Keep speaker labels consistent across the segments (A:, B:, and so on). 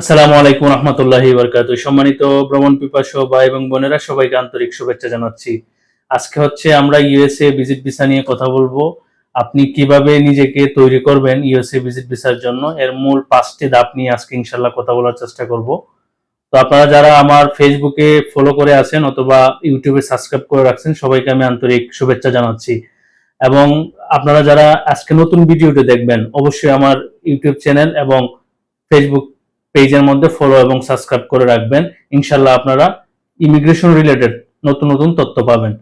A: আসসালামু আলাইকুম রহমতুল্লাহি বরকাত। সম্মানিত ভ্রমণ পিপাসু ভাই এবং বোনেরা, সবাইকে আন্তরিক শুভেচ্ছা জানাচ্ছি। আজকে হচ্ছে আমরা ইউএসএ ভিজিট ভিসা নিয়ে কথা বলব। আপনি কীভাবে নিজেকে তৈরি করবেন ইউএসএ ভিজিট ভিসার জন্য? এর মূল পাঁচটি ধাপ নিয়ে আজকে ইনশাল্লাহ কথা বলার চেষ্টা করব। তো আপনারা যারা আমার ফেসবুকে ফলো করে আছেন অথবা ইউটিউবে সাবস্ক্রাইব করে রাখছেন, সবাইকে আমি আন্তরিক শুভেচ্ছা জানাচ্ছি। এবং আপনারা যারা আজকে নতুন ভিডিওটি দেখবেন, অবশ্যই আমার ইউটিউব চ্যানেল এবং ফেসবুক পেজের মধ্যে ফলো এবং সাবস্ক্রাইব করে রাখবেন। ইনশাল্লাহ আপনারা ইমিগ্রেশন রিলেটেড নতুন নতুন তথ্য পাবেন।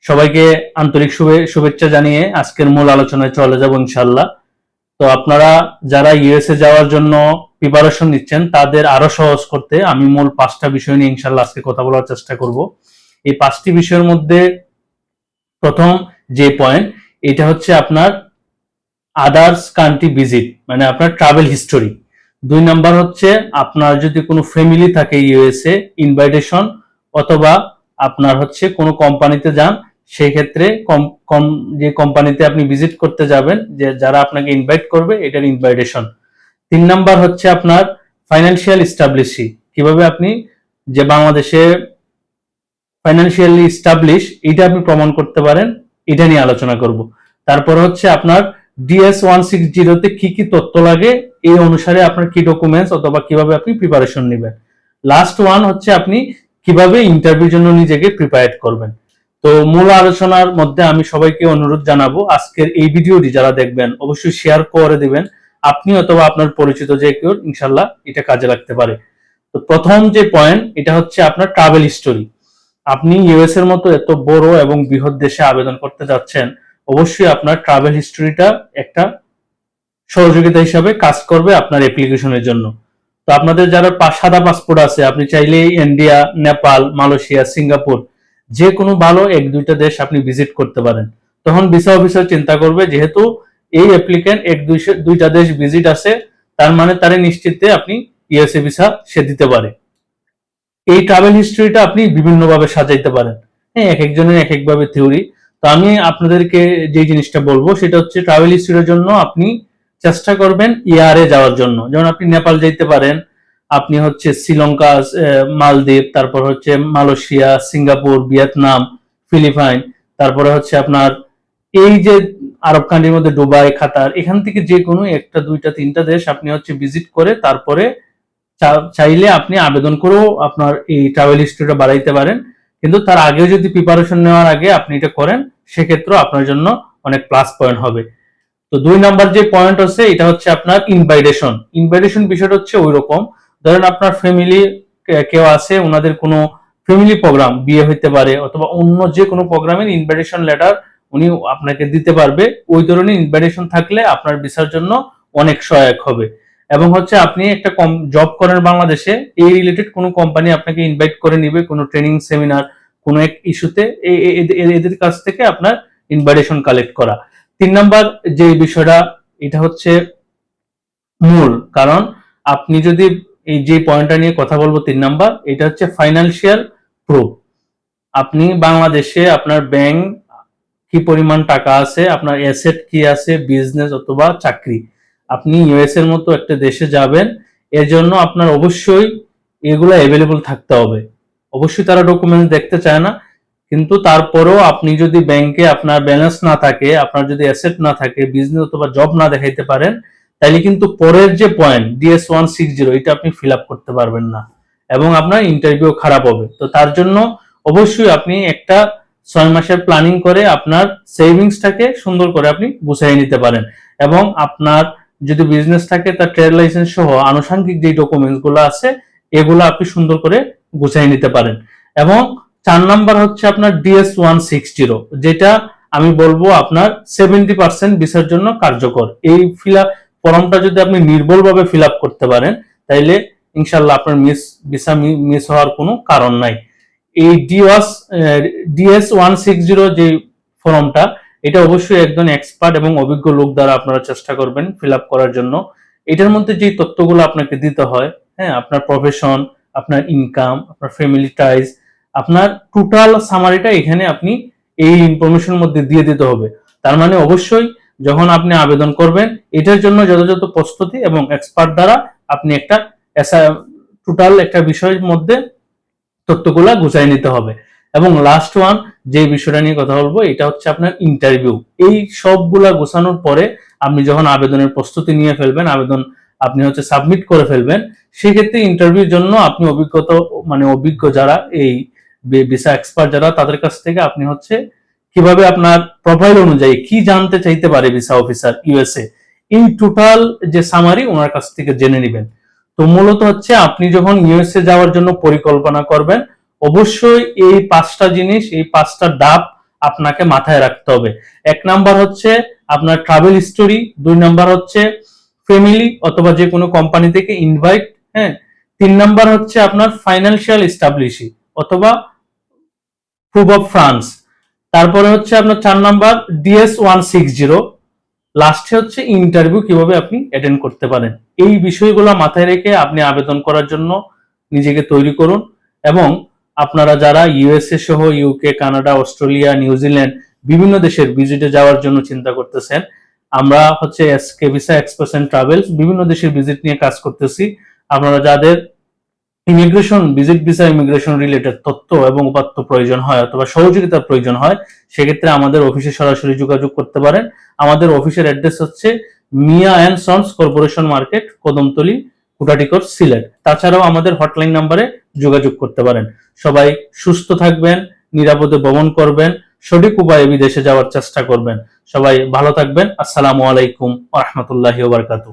A: সবাইকে আন্তরিক শুভে- শুভেচ্ছা জানিয়ে আজকের মূল আলোচনায় চলে যাব ইনশাল্লাহ তো আপনারা যারা ইউএসএ যাওয়ার জন্য প্রিপারেশন নিচ্ছেন, তাদের আরও সহজ করতে আমি মূল পাঁচটা বিষয় নিয়ে ইনশাল্লাহ আজকে কথা বলার চেষ্টা করব। এই পাঁচটি বিষয়ের মধ্যে প্রথম যে পয়েন্ট এটা হচ্ছে আপনার আদার্স কান্ট্রি ভিজিট মানে আপনার ট্রাভেল হিস্টোরি দুই নাম্বার হচ্ছে, আপনার যদি কোনো ফ্যামিলি থাকে ইউএসএ ইনভাইটেশন অথবা আপনার হচ্ছে কোনো কোম্পানিতে যান সেই ক্ষেত্রে যে কোম্পানিতে আপনি ভিজিট করতে যাবেন, যে যারা আপনাকে ইনভাইট করবে, এটার ইনভাইটেশন তিন নাম্বার হচ্ছে আপনার ফাইন্যান্সিয়াল স্টাবলিশি কীভাবে আপনি যে বাংলাদেশে ফাইন্যান্সিয়ালি স্টাবলিশ এটা আপনি প্রমাণ করতে পারেন, এটা নিয়ে আলোচনা করব। তারপর হচ্ছে আপনার ডিএস ওয়ান সিক্স জিরোতে কি কি তথ্য লাগে, এই অনুসারে আপনার কি ডকুমেন্টস অথবা কীভাবে আপনি প্রিপারেশন নেবেন। লাস্ট ওয়ান হচ্ছে আপনি কীভাবে ইন্টারভিউর জন্য নিজেকে প্রিপেয়ার করবেন। তো মূল আলোচনার মধ্যে আমি সবাইকে অনুরোধ জানাব, আজকের এই ভিডিওটি যারা দেখবেন, অবশ্যই শেয়ার করে দিবেন। আপনি অথবা আপনার পরিচিত যে কেউ ইনশাল্লাহ এটা কাজে লাগতে পারে। তো প্রথম যে পয়েন্ট এটা হচ্ছে আপনার ট্রাভেল হিস্টোরি আপনি ইউএস এর মতো এত বড় এবং বৃহৎ দেশে আবেদন করতে যাচ্ছেন অবশ্যই আপনার ট্রাভেল হিস্টোরিটা একটা সহযোগিতা হিসাবে কাজ করবে আপনার অ্যাপ্লিকেশনের জন্য। তো আপনাদের যারা সাদা পাসপোর্ট আছে, আপনি চাইলে ইন্ডিয়া নেপাল মালয়েশিয়া সিঙ্গাপুর যে কোনো ভালো এক দুইটা দেশ আপনি ভিজিট করতে পারেন। তখন ভিসা অফিসার চিন্তা করবে যেহেতু এই অ্যাপ্লিকেন্ট এক দুইটা দেশ ভিজিট আছে, তার মানে তারে নিশ্চিতে আপনি ইউএসএ ভিসা সে দিতে পারে। এই ট্রাভেল হিস্ট্রিটা আপনি বিভিন্নভাবে সাজাইতে পারেন। হ্যাঁ এক একজনের এক একভাবে থিওরি তো আমি আপনাদেরকে যে জিনিসটা বলব, সেটা হচ্ছে ট্রাভেল হিস্ট্রির জন্য আপনি চেষ্টা করবেন ইয়ারে যাওয়ার জন্য। যেমন আপনি নেপাল যাইতে পারেন, আপনি হচ্ছে শ্রীলঙ্কা মালদ্বীপ, তারপর হচ্ছে মালয়েশিয়া, সিঙ্গাপুর, ভিয়েতনাম, ফিলিপাইন, তারপরে হচ্ছে আপনার এই যে আরব কান্ট্রির মধ্যে দুবাই খাতার এখান থেকে যে কোনো একটা, দুইটা, তিনটা দেশ আপনি হচ্ছে ভিজিট করে তারপরে চাইলে আপনি আবেদন করেও আপনার এই ট্রাভেল হিস্ট্রিটা বাড়াইতে পারেন। কিন্তু তার আগেও যদি প্রিপারেশন নেওয়ার আগে আপনি এটা করেন সেক্ষেত্রে আপনার জন্য অনেক প্লাস পয়েন্ট হবে। তো দুই নাম্বার যে পয়েন্ট আছে এটা হচ্ছে আপনার ইনভাইটেশন ইনভাইটেশন বিষয়টা হচ্ছে ওই রকম ধরেন আপনার ফ্যামিলি কেউ আছে ওনাদের কোনো ফ্যামিলি প্রোগ্রাম বিয়ে হইতে পারে, অথবা অন্য যে কোনো প্রোগ্রামের ইনভাইটেশন লেটার উনি আপনাকে দিতে পারবে, ওই ধরনের ইনভাইটেশন থাকলে আপনার ভিসার জন্য অনেক সহায়ক হবে। এবং হচ্ছে আপনি একটা কম জব করেন বাংলাদেশে এই রিলেটেড কোনো কোম্পানি আপনাকে ইনভাইট করে নিবে, কোনো ট্রেনিং সেমিনার কোনো এক ইস্যুতে এদের কাছ থেকে আপনার ইনভাইটেশন কালেক্ট করা। তিন নাম্বার যে বিষয়টা, এটা হচ্ছে মূল, কারণ আপনি যদি এই যে পয়েন্টটা নিয়ে কথা বলব তিন নাম্বার, এটা হচ্ছে ফাইন্যান্সিয়াল প্রুফ আপনি বাংলাদেশে আপনার ব্যাংক কি পরিমাণ টাকা আছে, আপনার অ্যাসেট কি আছে বিজনেস অথবা চাকরি। আপনি ইউএস এর মতো একটা দেশে যাবেন, এর জন্য আপনার অবশ্যই এগুলো অ্যাভেলেবল থাকতে হবে। অবশ্যই তারা ডকুমেন্টস দেখতে চায় না, কিন্তু তারপরেও আপনি যদি ব্যাংকে আপনার ব্যালেন্স না থাকে, আপনার যদি অ্যাসেট না থাকে বিজনেস অথবা জব না দেখাইতে পারেন, তাহলে কিন্তু পরের যে point DS one six zero এটা আপনি ফিল আপ করতে পারবেন না এবং আপনার ইন্টারভিউ খারাপ হবে। তো তার জন্য অবশ্যই আপনি একটা ছয় মাসের প্ল্যানিং করে আপনার সেভিংসটাকে সুন্দর করে আপনি গুছাই নিতে পারেন এবং আপনার যদি বিজনেস থাকে, তার ট্রেড লাইসেন্স সহ আনুষঙ্গিক যে ডকুমেন্টসগুলো আছে, এগুলো আপনি সুন্দর করে গুছাই নিতে পারেন। এবং চার নাম্বার হচ্ছে আপনার ডিএস ওয়ান সিক্স জিরো যেটা আমি বলব আপনার সেভেন্টি পার্সেন্ট ভিসার জন্য কার্যকর। এই ফিল ফর্মটা যদি আপনি নির্ভুলভাবে ফিল আপ করতে পারেন, তাইলে ইনশাল্লাহ আপনার মিস ভিসা মিস হওয়ার কোনো কারণ নাই। এই ডিওয়াস ডিএস ওয়ান সিক্স জিরো যে ফর্মটা এটা অবশ্যই একজন এক্সপার্ট এবং অভিজ্ঞ লোক দ্বারা আপনারা চেষ্টা করবেন ফিল করার জন্য। এটার মধ্যে যে তথ্যগুলো আপনাকে দিতে হয় হ্যাঁ আপনার প্রফেশন আপনার ইনকাম আপনার ফ্যামিলি টাইজ আপনার টোটাল সামারিটা এখানে আপনি এই ইনফরমেশন মধ্যে দিয়ে দিতে হবে। তার মানে অবশ্যই যখন আপনি আবেদন করবেন, এটার জন্য যথাযথ প্রস্তুতি এবং এক্সপার্ট দ্বারা আপনি একটা টোটাল একটা বিষয়ের মধ্যে তথ্যগুলা গুছাই নিতে হবে। এবং লাস্ট ওয়ান যে বিষয়টা নিয়ে কথা বলব, এটা হচ্ছে আপনার ইন্টারভিউ এই সবগুলা গোছানোর পরে আপনি যখন আবেদনের প্রস্তুতি নিয়ে ফেলবেন, আবেদন আপনি হচ্ছে সাবমিট করে ফেলবেন, সেক্ষেত্রে ইন্টারভিউর জন্য আপনি অভিজ্ঞতা মানে অভিজ্ঞ যারা, এই ভিসা এক্সপার্ট যারা, তাদের কাছ থেকে আপনি হচ্ছে কীভাবে আপনার প্রোফাইল অনুযায়ী কি জানতে চাইতে পারে visa officer USA in total যে সামারি ওনার কাছ থেকে জেনে নেবেন। তো মূলত হচ্ছে আপনি যখন ইউএসএ যাওয়ার জন্য পরিকল্পনা করবেন অবশ্যই এই পাঁচটা জিনিস, এই পাঁচটা ডাব আপনাকে মাথায় রাখতে হবে। এক নাম্বার হচ্ছে আপনার ট্রাভেল স্টোরি দুই নাম্বার হচ্ছে ফ্যামিলি অথবা যে কোনো কোম্পানি থেকে ইনভাইট হ্যাঁ? তিন নাম্বার হচ্ছে আপনার ফাইন্যান্সিয়াল এস্টাবলিশি অথবা প্রুফ অফ ফ্রান্স তারপরে হচ্ছে আপনার চার number DS one six zero লাস্টে হচ্ছে ইন্টারভিউ কীভাবে আপনি অ্যাটেন্ড করতে পারেন। এই বিষয়গুলো মাথায় রেখে আপনি আবেদন করার জন্য নিজেকে তৈরি করুন এবং আপনারা যারা ইউএসএ সহ ইউকে কানাডা অস্ট্রেলিয়া নিউজিল্যান্ড বিভিন্ন দেশের ভিজিটে যাওয়ার জন্য চিন্তা করতেছেন, আমরা হচ্ছে এসকে ভিসা এক্সপ্রেশন ট্রাভেলস বিভিন্ন দেশের ভিজিট নিয়ে কাজ করতেছি। আপনারা যাদের immigration visit visa immigration related তথ্য এবং উপাত্ত প্রয়োজন হয় অথবা সহযোগিতার প্রয়োজন হয়, সেক্ষেত্রে আমাদের অফিসে সরাসরি যোগাযোগ করতে পারেন। আমাদের অফিসের অ্যাড্রেস হচ্ছে Miah and sons corporation market, Kadamtali কুটাটিকর Sylhet. তাছাড়াও আমাদের হটলাইন নাম্বারে যোগাযোগ করতে পারেন। সবাই সুস্থ থাকবেন, নিরাপদে ভ্রমণ করবেন, সঠিক উপায়ে বিদেশে যাওয়ার চেষ্টা করবেন। সবাই ভালো থাকবেন। আসসালামু আলাইকুম রহমতুল্লাহ ওবরকাতু